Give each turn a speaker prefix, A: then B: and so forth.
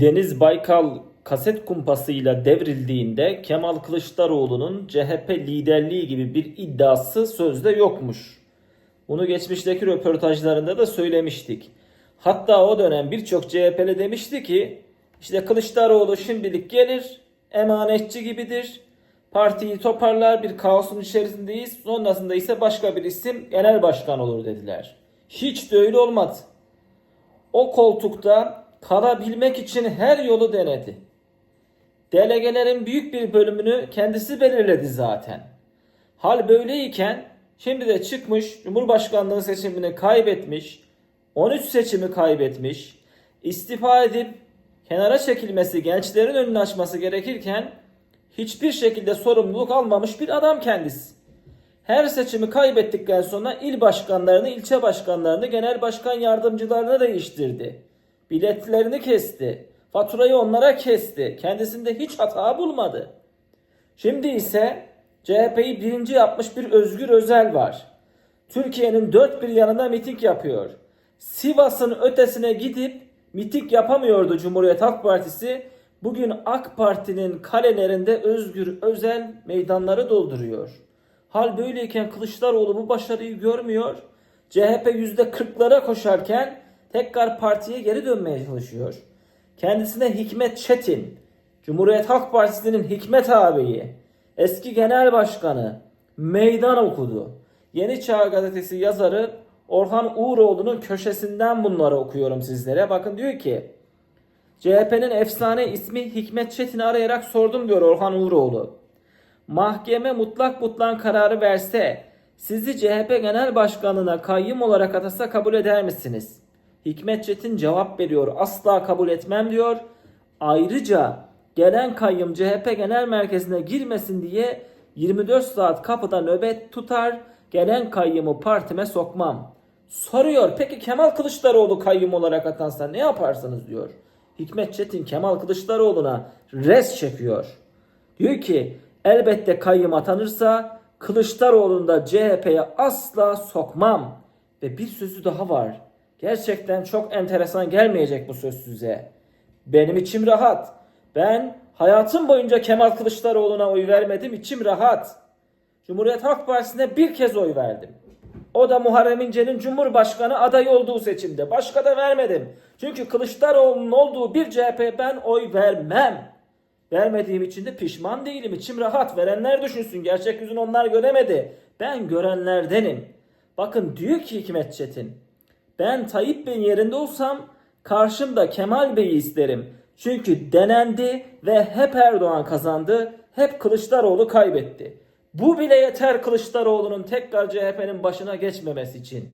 A: Deniz Baykal kaset kumpasıyla devrildiğinde Kemal Kılıçdaroğlu'nun CHP liderliği gibi bir iddiası sözde yokmuş. Bunu geçmişteki röportajlarında da söylemiştik. Hatta o dönem birçok CHP'li demişti ki işte Kılıçdaroğlu şimdilik gelir, emanetçi gibidir. Partiyi toparlar, bir kaosun içerisindeyiz. Sonrasında ise başka bir isim genel başkan olur dediler. Hiç de öyle olmadı o koltukta kalabilmek için her yolu denedi. Delegelerin büyük bir bölümünü kendisi belirledi zaten. Hal böyleyken şimdi de çıkmış Cumhurbaşkanlığı seçimini kaybetmiş, 13 seçimi kaybetmiş, istifa edip kenara çekilmesi, gençlerin önünü açması gerekirken hiçbir şekilde sorumluluk almamış bir adam kendisi. Her seçimi kaybettikten sonra il başkanlarını, ilçe başkanlarını, genel başkan yardımcılarını değiştirdi. Biletlerini kesti. Faturayı onlara kesti. Kendisinde hiç hata bulmadı. Şimdi ise CHP'yi birinci yapmış bir Özgür Özel var. Türkiye'nin dört bir yanında miting yapıyor. Sivas'ın ötesine gidip miting yapamıyordu Cumhuriyet Halk Partisi. Bugün AK Parti'nin kalelerinde Özgür Özel meydanları dolduruyor. Hal böyleyken Kılıçdaroğlu bu başarıyı görmüyor. CHP yüzde kırklara koşarken tekrar partiye geri dönmeye çalışıyor. Kendisine Hikmet Çetin, Cumhuriyet Halk Partisi'nin Hikmet ağabeyi, eski genel başkanı meydan okudu. Yeni Çağ Gazetesi yazarı Orhan Uğuroğlu'nun köşesinden bunları okuyorum sizlere. Bakın diyor ki CHP'nin efsane ismi Hikmet Çetin'i arayarak sordum diyor Orhan Uğuroğlu. Mahkeme mutlak butlan kararı verse sizi CHP Genel Başkanı'na kayyum olarak atasa kabul eder misiniz? Hikmet Çetin cevap veriyor. Asla kabul etmem diyor. Ayrıca gelen kayyum CHP Genel Merkezi'ne girmesin diye 24 saat kapıda nöbet tutar. Gelen kayyumu partime sokmam. Soruyor peki Kemal Kılıçdaroğlu kayyum olarak atansa ne yaparsınız diyor. Hikmet Çetin Kemal Kılıçdaroğlu'na res çekiyor. Diyor ki elbette kayyım atanırsa Kılıçdaroğlu'nu da CHP'ye asla sokmam. Ve bir sözü daha var. Gerçekten çok enteresan gelmeyecek bu söz size. Benim içim rahat. Ben hayatım boyunca Kemal Kılıçdaroğlu'na oy vermedim. içim rahat. Cumhuriyet Halk Partisi'ne bir kez oy verdim. O da Muharrem İnce'nin Cumhurbaşkanı adayı olduğu seçimde. Başka da vermedim. Çünkü Kılıçdaroğlu'nun olduğu bir CHP ben oy vermem. Vermediğim için de pişman değilim. İçim rahat. Verenler düşünsün. Gerçek yüzünü onlar göremedi. Ben görenlerdenim. Bakın diyor ki Hikmet Çetin. Ben Tayyip Bey'in yerinde olsam karşımda Kemal Bey'i isterim. Çünkü denendi ve hep Erdoğan kazandı. Hep Kılıçdaroğlu kaybetti. Bu bile yeter Kılıçdaroğlu'nun tekrar CHP'nin başına geçmemesi için.